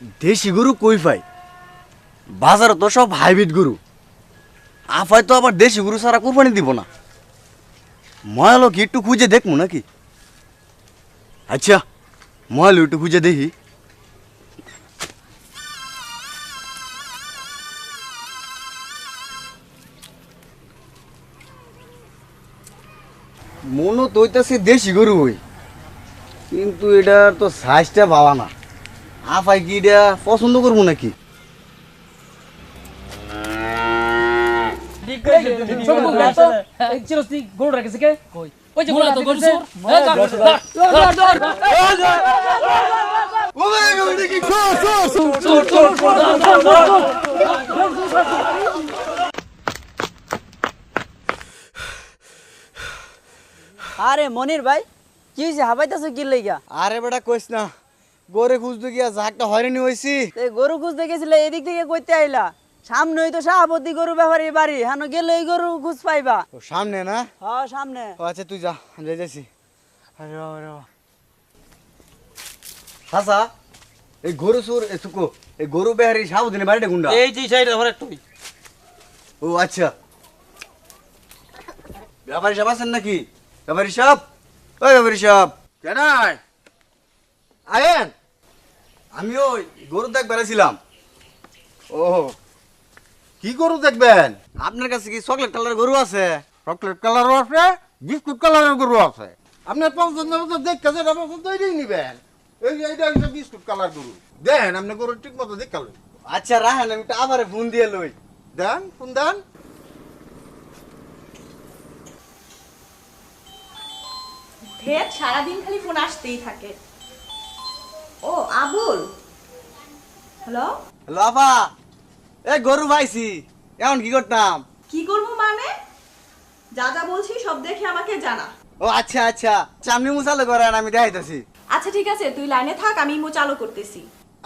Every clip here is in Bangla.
দেশি গরু কই পাই? বাজারে তো সব হাইব্রিড গরু। আফায় তো আবার দেশি গরু ছাড়া কোরবানি দিব না। ময়ালো কি একটু খুঁজে দেখব নাকি? আচ্ছা ময়ালো একটু খুঁজে দেখি। মনো তো হইতাছে দেশি গরু হই। কিন্তু এটার তো সাইজটা ভাবা না। আফাই কি এটা পছন্দ করব নাকি গরু রেখেছে কে ওই যে গরু। হ্যাঁ। আরে মনির ভাই কি হয়েছে হাবাইতেছো কি লইগা আরে বেটা কইস না গরে খুঁজতে গিয়া জাগটা হয়রানি হয়েছি তে গরু খুঁজতে গেছিলে এদিক থেকে কইতে আইলা। সামনে হইতো সাহাবতী গরু ব্যাপারী বাড়ি হানো গেলে ওই গরু খুঁজ পাইবা। ও সামনে না? হ্যাঁ সামনে। ও আচ্ছা তুই যা আমি যাই যাচ্ছি আরে বাবা রে বাবা। হাসা এই গরু সুর এ সুকো এই গরু বেহারি সাবধানে বাড়িটা গুন্ডা এই যে সাইডে ধরে তুই ও আচ্ছা। ব্যাপারী সাহেব আছেন নাকি? ব্যাপারী সাহেব? ওই ব্যাপারী সাহেব। কেনাই আয়েন। আমি ওই গরু দেখ বেড়াছিলাম ও কি গরু দেখবেন? আপনার কাছে কি চকলেট কালার গরু আছে? চকলেট কালারও আছে বিস্কুট কালারের গরু আছে। আপনার পছন্দ মতো দেখতে যেটা পছন্দ ওইটাই নিবেন। এই যে এইটা হচ্ছে বিস্কুট কালার গরু। দেন আপনি গরু ঠিক মতো দেখালেন আচ্ছা রাহেন আমি তো আবার ফোন দিয়ে লই। দেন কোন দেন। ঢের সারাদিন খালি ফোন আসতেই থাকে। ও আবুল। হ্যালো? হ্যালো আপা এ গরু পাইছি। এখন কি করতাম? কি করব মানে? যা যা বলছি সব দেখে আমাকে জানা। ও আচ্ছা আচ্ছা। চামনি মুসালে করেন আমি দেখাইতেছি। আচ্ছা ঠিক আছে তুই লাইনে থাক আমি চালু করতেছি।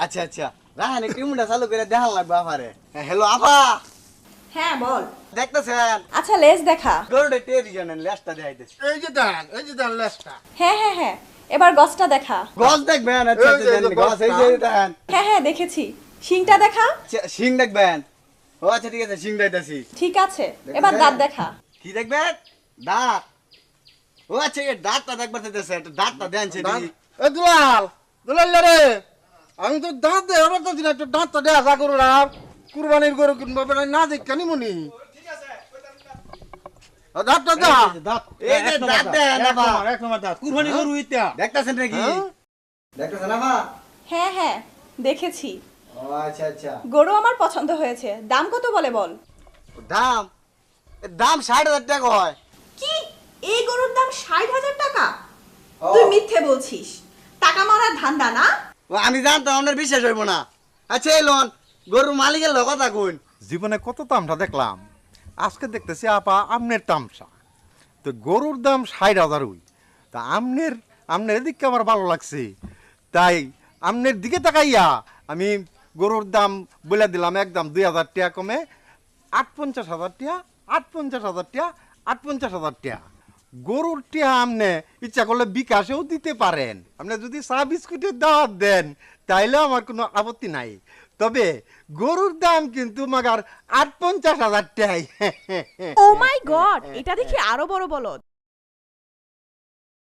আচ্ছা আচ্ছা। রাহেন একটু মুন্ডা চালু করে দেখান লাগবে আপারে হ্যালো আপা হ্যাঁ বল। দেখতেছেন? আচ্ছা লেজ দেখা। গরুটা টেরি জানেন লেসটা দেখাইতেছি। এই যে দেন এই যে দেন লেসটা। হ্যাঁ হ্যাঁ হ্যাঁ। এবার গছটা দেখা। গছ দেখবেন আচ্ছা আচ্ছা এই যে দেন, গছ এই যে দেখেন। হ্যাঁ হ্যাঁ দেখেছি। শিংটা দেখা? আচ্ছা, শিং দেখবেন। ও আচ্ছা ঠিক আছে শিং দেখাইতেছি ঠিক আছে এবার দাঁত দেখা। কি দেখবেন? দাঁত। ও আচ্ছা এই দাঁতটা দেখবার একটু দাঁতটা দেন সেটি। এ দুলাল দুলাল রে আমি তো দাঁত দে আমার তো দিন একটু দাঁতটা দেয়া আশা করু না কুরবানির গরু কিনবো না দেখ কেন মনি দাঁতটা দা এই যে দাঁত। দেন আপা এক নম্বর দাঁত। কুরবানি গরু ইত্যা দেখতেছেন নাকি? হ্যাঁ? হ্যাঁ হ্যাঁ দেখেছি। ও আচ্ছা আচ্ছা। গরু আমার পছন্দ হয়েছে। দাম কত বলে বল? দাম? দাম ষাট হাজার টাকা হয়। কি? এই গরুর দাম ষাট হাজার টাকা? তুই মিথ্যে বলছিস। টাকা মারার ধান্দা না? আমি জানতাম আপনার বিশ্বাস হইব না। আচ্ছা এই লোন গরুর মালিকের লোক কথা জীবনে কত দামটা দেখলাম? আজকে দেখতেছি আপা আমনের তামসা। তো গরুর দাম ষাট হাজার হই তা আমনের আমনের দিককে আমার ভালো লাগছে। তাই আমনের দিকে তাকাইয়া আমি গরুর দাম বলে দিলাম একদম দুই হাজার টাকা কমে আট পঞ্চাশ হাজার টাকা আট পঞ্চাশ হাজার টাকা আট পঞ্চাশ হাজার টাকা। গরুর টিয়া আমনে ইচ্ছা করলে বিকাশেও দিতে পারেন। আপনি যদি চা বিস্কুটের দাওয়াত দেন, তাইলে আমার কোনো আপত্তি নাই। তবে গরুর দাম কিন্তু মাগার আট পঞ্চাশ হাজার টাই ও মাই গড এটা দেখি আরও বড় বলদ।